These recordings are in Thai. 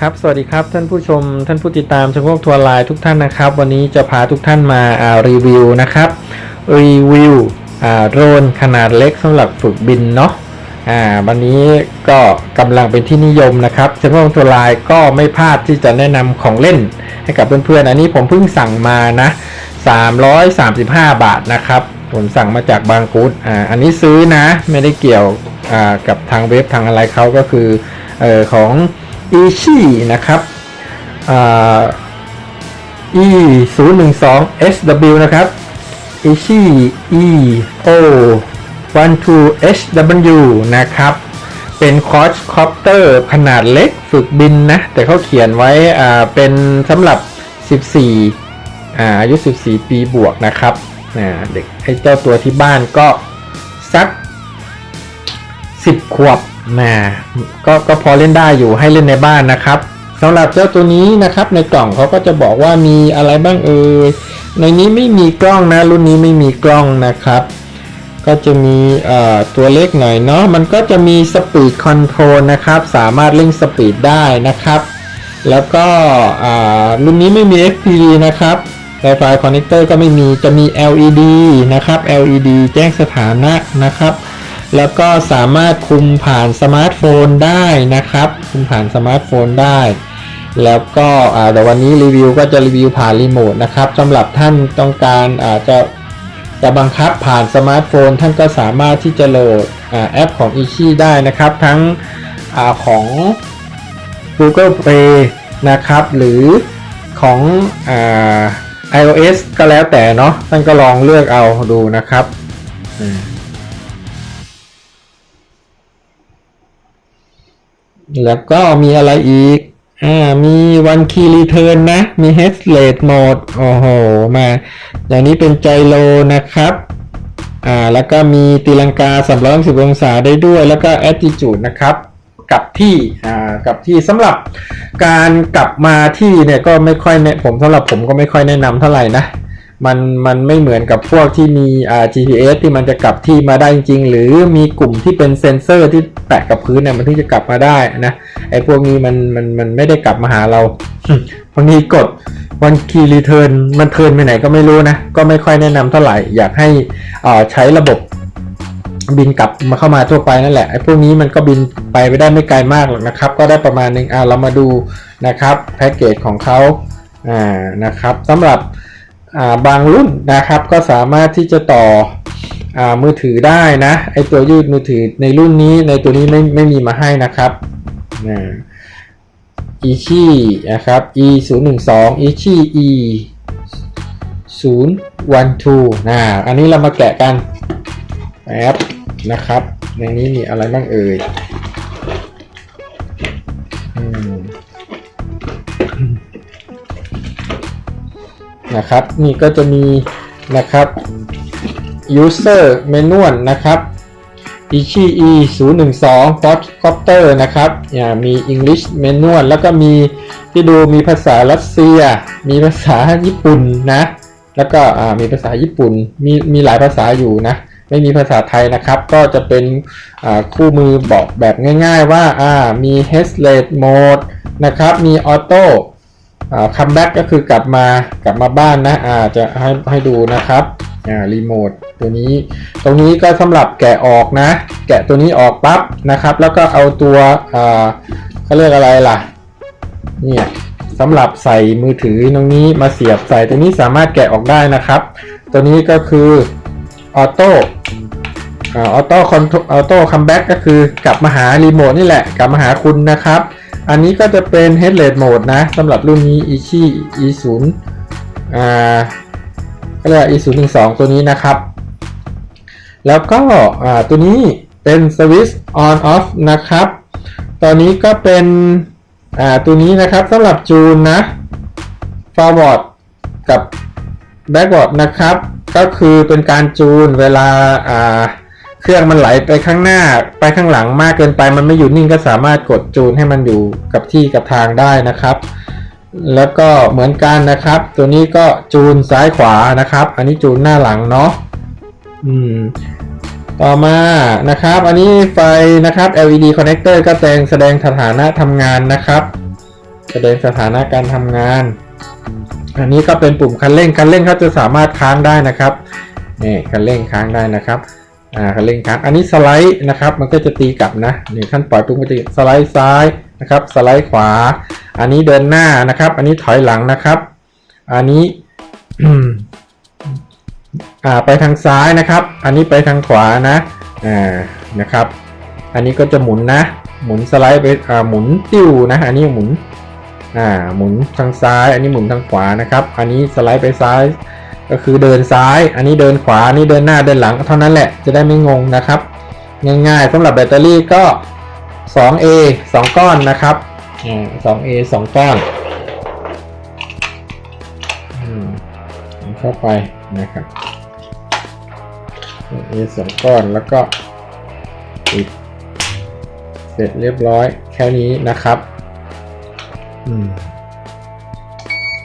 ครับ สวัสดีครับ ท่านผู้ชม ท่านผู้ติดตามชมพวกทัวร์ไลน์ทุกท่านนะครับ วันนี้จะพาทุกท่านมาารีวิวนะครับ รีวิวโดรนขนาดเล็กสำหรับฝึกบินเนาะอ่าวันนี้ก็กำลังเป็นที่นิยมนะครับชมพวกทัวร์ไลน์ก็ไม่พลาดที่จะแนะนำของเล่นให้กับเพื่อนๆ อันนี้ผมเพิ่งสั่งมานะ 335 บาทนะครับ ผมสั่งมาจากบางกูดอ่า อันนี้ซื้อนะ ไม่ได้เกี่ยวอ่ากับทางเว็บทางอะไรเขาก็คือเอ่อของ อีชี่นะครับอ่า e 0 1 2 sw นะครับอีชี่ e o 1 2 hw นะครับ เป็นคอร์สคอปเตอร์ขนาดเล็กฝึกบินนะ แต่เขาเขียนไว้อ่าเป็นสำหรับ 14อ่าอายุ 14 ปีบวกนะครับอ่าเด็กไอ้เจ้าตัวที่บ้านก็สัก 10 ขวบ นะก็ก็พอเล่นได้อยู่ให้เล่นในบ้านนะครับสำหรับเจ้าตัวนี้นะครับในกล่องเขาก็จะบอกว่ามีอะไรบ้างเอ่ยในนี้ไม่มีกล้องนะ รุ่นนี้ไม่มีกล้องนะครับ ก็จะมีตัวเล็กหน่อยเนาะมันก็จะมีสปีดคอนโทรลนะครับ สามารถเร่งสปีดได้นะครับ แล้วก็รุ่นนี้ไม่มี FPV นะครับ Wi-Fi connector ก็ไม่มีจะมี LED นะครับ LED แจ้งสถานะนะครับ แล้วก็สามารถคุมผ่านสมาร์ทโฟนได้นะครับ คุมผ่านสมาร์ทโฟนได้ แล้วก็อ่าแต่วันนี้รีวิวก็จะรีวิวผ่านรีโมทนะครับสำหรับท่านต้องการอาจจะจะบังคับผ่านสมาร์ทโฟน ท่านก็สามารถที่จะโหลดอแอปของ i ี i ได้นะครับ ทั้งอของ Google Play นะครับ หรือของอ iOS ก็แล้วแต่เนาะท่านก็ลองเลือกเอาดูนะครับ แล้วก็มีอะไรอีก อ่า มีวันคีรีเทิร์นนะ มี head rate mode โอ้โห มา อย่างนี้เป็นใจโลนะครับ อ่า แล้วก็มีตีลังกา360องศาได้ด้วย แล้วก็ attitude นะครับกลับที่ อ่า กลับที่สำหรับการกลับมาที่เนี่ยก็ไม่ค่อยแนะผมสำหรับผมก็ไม่ค่อยแนะนำเท่าไหร่นะ มันมันไม่เหมือนกับพวกที่มีอ่า GPS ที่มันจะกลับที่มาได้จริง หรือมีกลุ่มที่เป็นเซ็นเซอร์ที่แปะกับพื้นเนี่ยมันถึงจะกลับมาได้นะไอ้พวกนี้มันมันมันไม่ได้กลับมาหาเราบางทีกดวันคีรีเทิร์นมันเทิร์นไปไหนก็ไม่รู้นะ ก็ไม่ค่อยแนะนำเท่าไหร่ อยากให้อ่าใช้ระบบบินกลับมาเข้ามาทั่วไปนั่นแหละไอ้พวกนี้มันก็บินไปไม่ได้ไม่ไกลมากหรอกนะครับ ก็ได้ประมาณหนึงอ่าเรามาดูนะครับแพ็กเกจของเขาอ่านะครับสำหรับ บางรุ่นนะครับก็สามารถที่จะต่ออมือถือได้นะไอตัวยืดมือถือในรุ่นนี้ในตัวนี้ไม่ไม่มีมาให้นะครับนะอีชีนะครับ e 0 1 2อีชี e 0 1 2นะอันนี้เรามาแกะกันแอปนะครับ ในนี้มีอะไรบ้างเอ่ย นะครับ นี่ก็จะมีนะครับ user manual นะครับ i c h i e 0 1 2 Pod Copter นะครับมี English manual แล้วก็มีที่ดูมีภาษารัสเซีย มีภาษาญี่ปุ่นนะ แล้วก็มีภาษาญี่ปุ่น มีมีหลายภาษาอยู่นะ ไม่มีภาษาไทยนะครับ ก็จะเป็นคู่มือบอกแบบง่ายๆว่ามี head rate mode นะครับ มี auto คัมแบ็กก็คือกลับมากลับมาบ้านนะอาจะให้ให้ดูนะครับอ่ารีโมทตัวนี้ ตรงนี้ก็สำหรับแกะออกนะ แกะตัวนี้ออกปั๊บนะครับ แล้วก็เอาตัวอ่าเขาเรียกอะไรล่ะเนี่ยสำหรับใส่มือถือตรงนี้มาเสียบใส่ตัวนี้สามารถแกะออกได้นะครับ ตัวนี้ก็คือออโต้ออโต้คอนออโต้คัมแบ็กก็คือกลับมาหารีโมทนี่แหละ กลับมาหาคุณนะครับ อันนี้ก็จะเป็น headlet mode นะสำหรับรุ่นนี้ i c h i e 0อ่าก็เรียก e 0 1 2ตัวนี้นะครับ แล้วก็อ่าตัวนี้เป็นสวิตช์ on off นะครับ ตอนนี้ก็เป็นอ่าตัวนี้นะครับสำหรับจูนนะ forward กับ backward นะครับ ก็คือเป็นการจูนเวลาอ่า เครื่องมันไหลไปข้างหน้าไปข้างหลังมากเกินไป มันไม่อยู่นิ่งก็สามารถกดจูนให้มันอยู่กับที่กับทางได้นะครับ แล้วก็เหมือนกันนะครับ ตัวนี้ก็จูนซ้ายขวานะครับ อันนี้จูนหน้าหลังเนาะอืมต่อมานะครับ อันนี้ไฟนะครับ LED connector ก็แสดงแสดงสถานะทำงานนะครับ แสดงสถานะการทำงาน อันนี้ก็เป็นปุ่มคันเร่งคันเร่งเขาจะสามารถค้างได้นะครับนี่คันเร่งค้างได้นะครับ อ่าคันเร่งค้างอันนี้สไลด์นะครับ มันก็จะตีกลับนะหนี่งท่านปล่อยปุ่มก็จะสไลด์ซ้ายนะครับ สไลด์ขวา อันนี้เดินหน้านะครับ อันนี้ถอยหลังนะครับ อันนี้อ่าไปทางซ้ายนะครับ อันนี้ไปทางขวานะอ่านะครับ อันนี้ก็จะหมุนนะ หมุนสไลด์ไปอ่าหมุนติ้วนะ อันนี้หมุนอ่าหมุนทางซ้าย อันนี้หมุนทางขวานะครับ อันนี้สไลด์ไปซ้าย ก็คือเดินซ้าย อันนี้เดินขวา อันนี้เดินหน้าเดินหลังเท่านั้นแหละจะได้ไม่งงนะครับ ง่ายๆสำหรับแบตเตอรี่ก็ 2A 2 ก้อนนะครับ 2A 2 ก้อนเข้าไปนะครับ 2A 2 ก้อนแล้วก็ปิดเสร็จเรียบร้อยแค่นี้นะครับ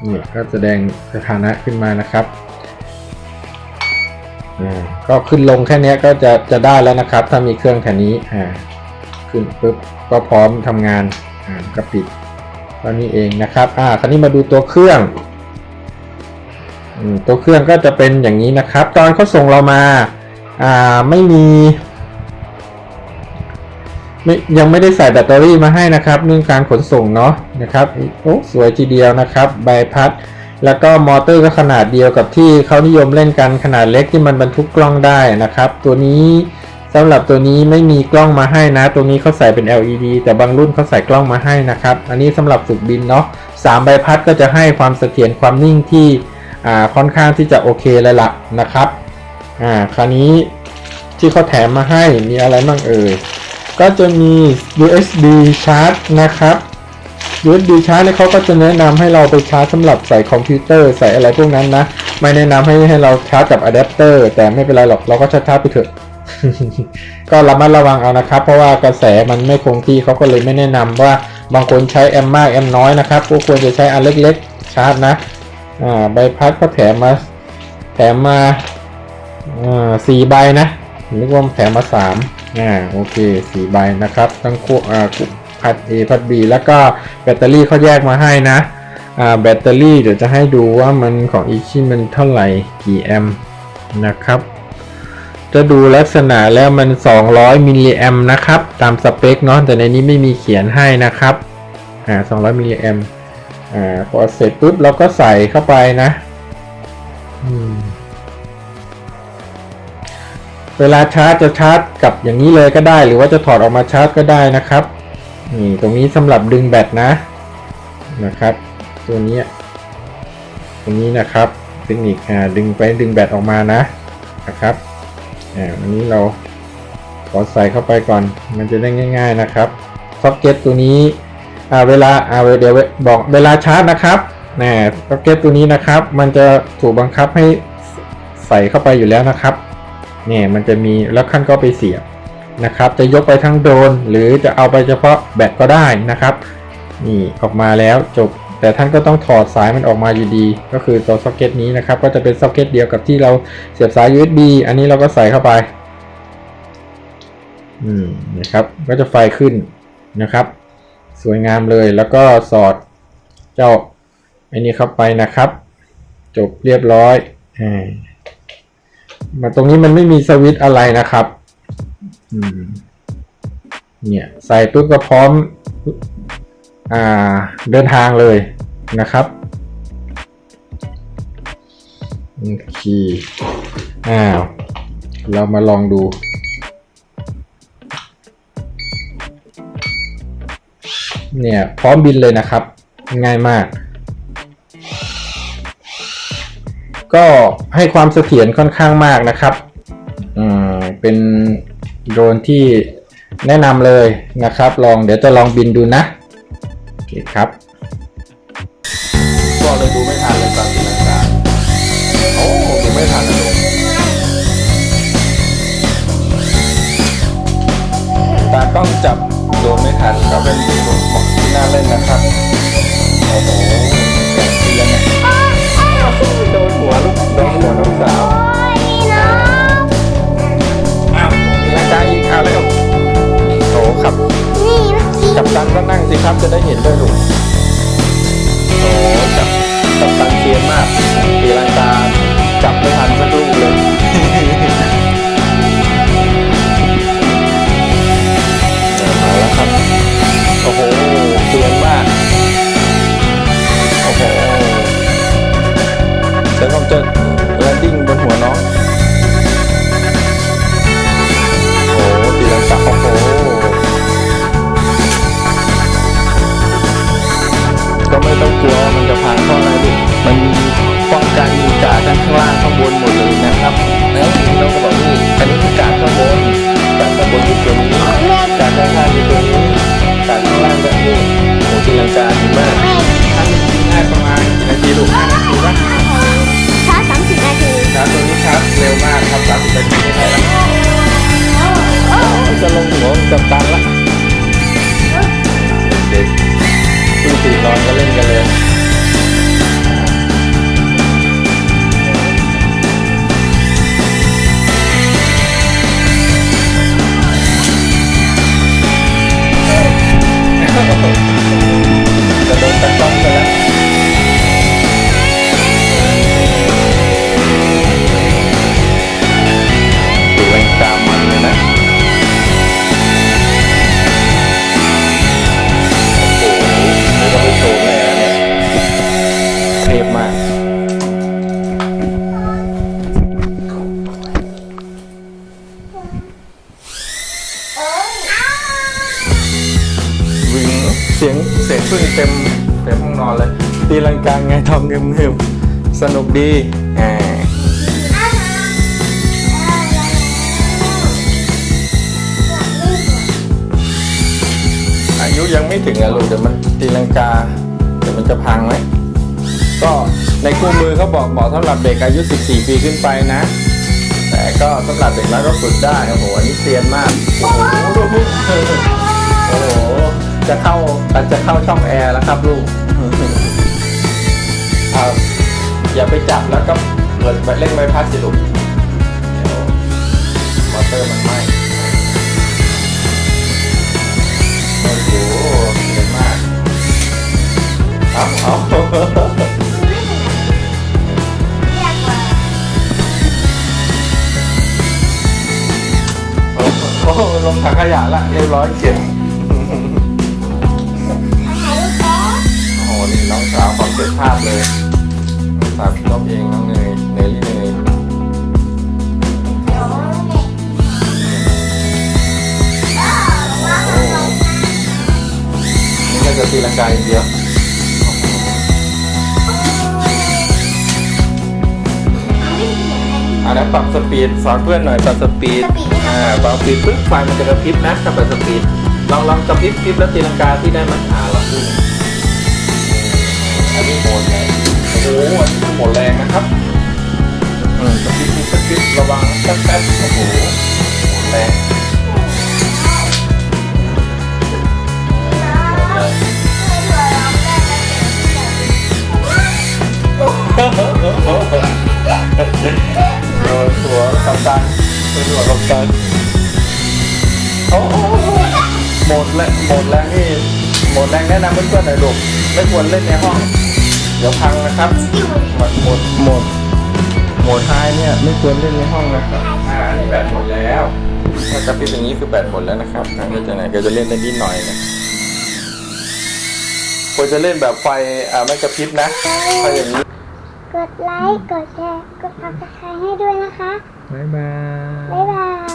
นี่ก็แสดงสถานะขึ้นมานะครับ ก็ขึ้นลงแค่นี้ก็จะจะได้แล้วนะครับ ถ้ามีเครื่องแค่นี้อ่าขึ้นปุ๊บก็พร้อมทำงานอ่าก็ปิดตอนนี้เองนะครับอ่าคราวนี้มาดูตัวเครื่องอตัวเครื่องก็จะเป็นอย่างนี้นะครับ ตอนเขาส่งเรามาอ่าไม่มีไม่ยังไม่ได้ใส่แบตเตอรี่มาให้นะครับเรื่องการขนส่งเนาะนะครับโอ้สวยทีเดียวนะครับใบพัด แล้วก็มอเตอร์ก็ขนาดเดียวกับที่เขานิยมเล่นกันขนาดเล็กที่มันบรรทุกกล้องได้นะครับ ตัวนี้สำหรับตัวนี้ไม่มีกล้องมาให้นะ ตัวนี้เขาใส่เป็น LED แต่บางรุ่นเขาใส่กล้องมาให้นะครับ อันนี้สำหรับฝึกบินเนาะสามใบพัดก็จะให้ความเสถียรความนิ่งที่ค่อนข้างที่จะโอเคเลยละนะครับอ่าคราวนี้ที่เขาแถมมาให้มีอะไรบ้างเอ่ยก็จะมี USB ชาร์จนะครับ USB ชาร์จเนี่ยเขาก็จะแนะนำให้เราไปชาร์จสำหรับใส่คอมพิวเตอร์ใส่อะไรพวกนั้นนะ ไม่แนะนำให้ให้เราชาร์จกับอะแดปเตอร์แต่ไม่เป็นไรหรอกเราก็ชาร์จไปเถอะ ก็ระมัดระวังเอานะครับ เพราะว่ากระแสมันไม่คงที่เขาก็เลยไม่แนะนำว่าบางคนใช้แอมมากแอมน้อยนะครับก็ควรจะใช้อันเล็กๆชาร์จนะอ่าใบพัดก็แถมมาแถมมาอ่าสี่ใบนะนึกว่าแถมมาสามอ่าโอเคสี่ใบนะครับ ทั้งคู่อ่า พัด A พัด B แล้วก็แบตเตอรี่เขาแยกมาให้นะอ่าแบตเตอรี่เดี๋ยวจะให้ดูว่ามันของอีชิมันเท่าไหร่กี่แอมป์นะครับ จะดูลักษณะแล้วมัน 200 มิลลิแอมป์นะครับ ตามสเปคเนาะแต่ในนี้ไม่มีเขียนให้นะครับอ่า200 มิลลิแอมป์อ่าพอเสร็จปุ๊บเราก็ใส่เข้าไปนะเวลาชาร์จจะชาร์จกับอย่างนี้เลยก็ได้ หรือว่าจะถอดออกมาชาร์จก็ได้นะครับ นี่ตรงนี้สำหรับดึงแบตนะนะครับ ตัวนี้ตรงนี้นะครับเทคนิคดึงไปดึงแบตออกมานะนะครับอันนี้เราขอใส่เข้าไปก่อน มันจะได้ง่าย ๆนะครับซ็อกเก็ตตัวนี้เวลาอ่าเดี๋ยวบอกเวลาชาร์จนะครับนะซ็อกเก็ตตัวนี้นะครับ มันจะถูกบังคับให้ใส่เข้าไปอยู่แล้วนะครับเนี่ยมันจะมีแล้วขั้นก็ไปเสียบ นะครับ จะยกไปทั้งโดรนหรือจะเอาไปเฉพาะแบตก็ได้นะครับนี่ออกมาแล้วจบ แต่ท่านก็ต้องถอดสายมันออกมาอยู่ดี ก็คือตัวซ็อกเก็ตนี้นะครับ ก็จะเป็นซ็อกเก็ตเดียวกับที่เราเสียบสาย USB อันนี้เราก็ใส่เข้าไปอืมนะครับก็จะไฟขึ้นนะครับ สวยงามเลยแล้วก็สอดเจ้าอันนี้เข้าไปนะครับ จบเรียบร้อยอ่ามาตรงนี้มันไม่มีสวิตช์อะไรนะครับ เนี่ย ใส่ปุ๊บก็พร้อม อ่า เดินทางเลยนะครับโอเคอ้าว เรามาลองดูเนี่ยพร้อมบินเลยนะครับ ง่ายมาก ก็ให้ความเสถียรค่อนข้างมากนะครับ อืม เป็น โดรนที่แนะนำเลยนะครับ ลองเดี๋ยวจะลองบินดูนะโอเคครับก็เลยดูไม่ทันเลยตอนตีลังกาโอ้ดูไม่ทันเลยตากล้องจับโดนไม่ทันก็เป็นดูเหมาะที่น่าเล่นนะครับโอ้โห เเต็มเต็มห้องนอนเลยตีลังกาไงทองเงิมเงิมสนุกดีแหมอายุยังไม่ถึงอะลูกเดี๋ยวมันตีลังกาเดี๋ยวมันจะพังไหมก็ในคู่มือเขาบอกเหมาะสำหรับเด็กอายุ 14 ปีขึ้นไปนะ แต่ก็สำหรับเด็กแล้วก็ฝึกได้โอ้โหอันนี้เซียนมากโอ้โหโอ้โห จะเข้าอาจจะเข้าช่องแอร์แล้วครับลูกเอาอย่าไปจับแล้วก็เปิดเร่งใบพัดสิลูกเดี๋ยวมอเตอร์มันไหม้โอ้โหเซียนมากเอาเอาโอ้โหลงถังขยะละเรียบร้อยเข็น น่าจะตีลังกาอย่างเดียวอันนั้นปรับสปีดสอนเพื่อนหน่อยปรับสปีดสปีดไหมคะอ่าปรับสปีดปึ๊บไฟมันจะกระพริบนะถ้าปรับสปีดลองลองกระพริบพริบแล้วตีลังกาที่ได้มันอ่าลองดูอันนี้โหมดไงโอ้โหอันนี้คือโหมดแรงนะครับอืมกระพริบกระพริบระวังแป๊บแป๊บโอ้โหโหมดแรง กับตันโดนหัวกับตันโอ้โหโหมดแรงโหมดแรงนี่โหมดแรงแนะนำเพื่อนๆหน่อยลูกไม่ควรเล่นในห้อง เดี๋ยวพังนะครับหมดหมดหมดโหมดไฮเนี่ยไม่ควรเล่นในห้องนะครับอ่าอันนี้แบตหมดแล้วถ้ากระพริบอย่างนี้คือแบตหมดแล้วนะครับทางนี้จะไหนก็จะเล่นได้นิดหน่อยเนี่ยควรจะเล่นแบบไฟอ่าไม่กระพริบนะถ้าอย่างนี้ กดไลค์กดแชร์กดซับสไครต์ให้ด้วยนะคะ bye bye. Bye bye.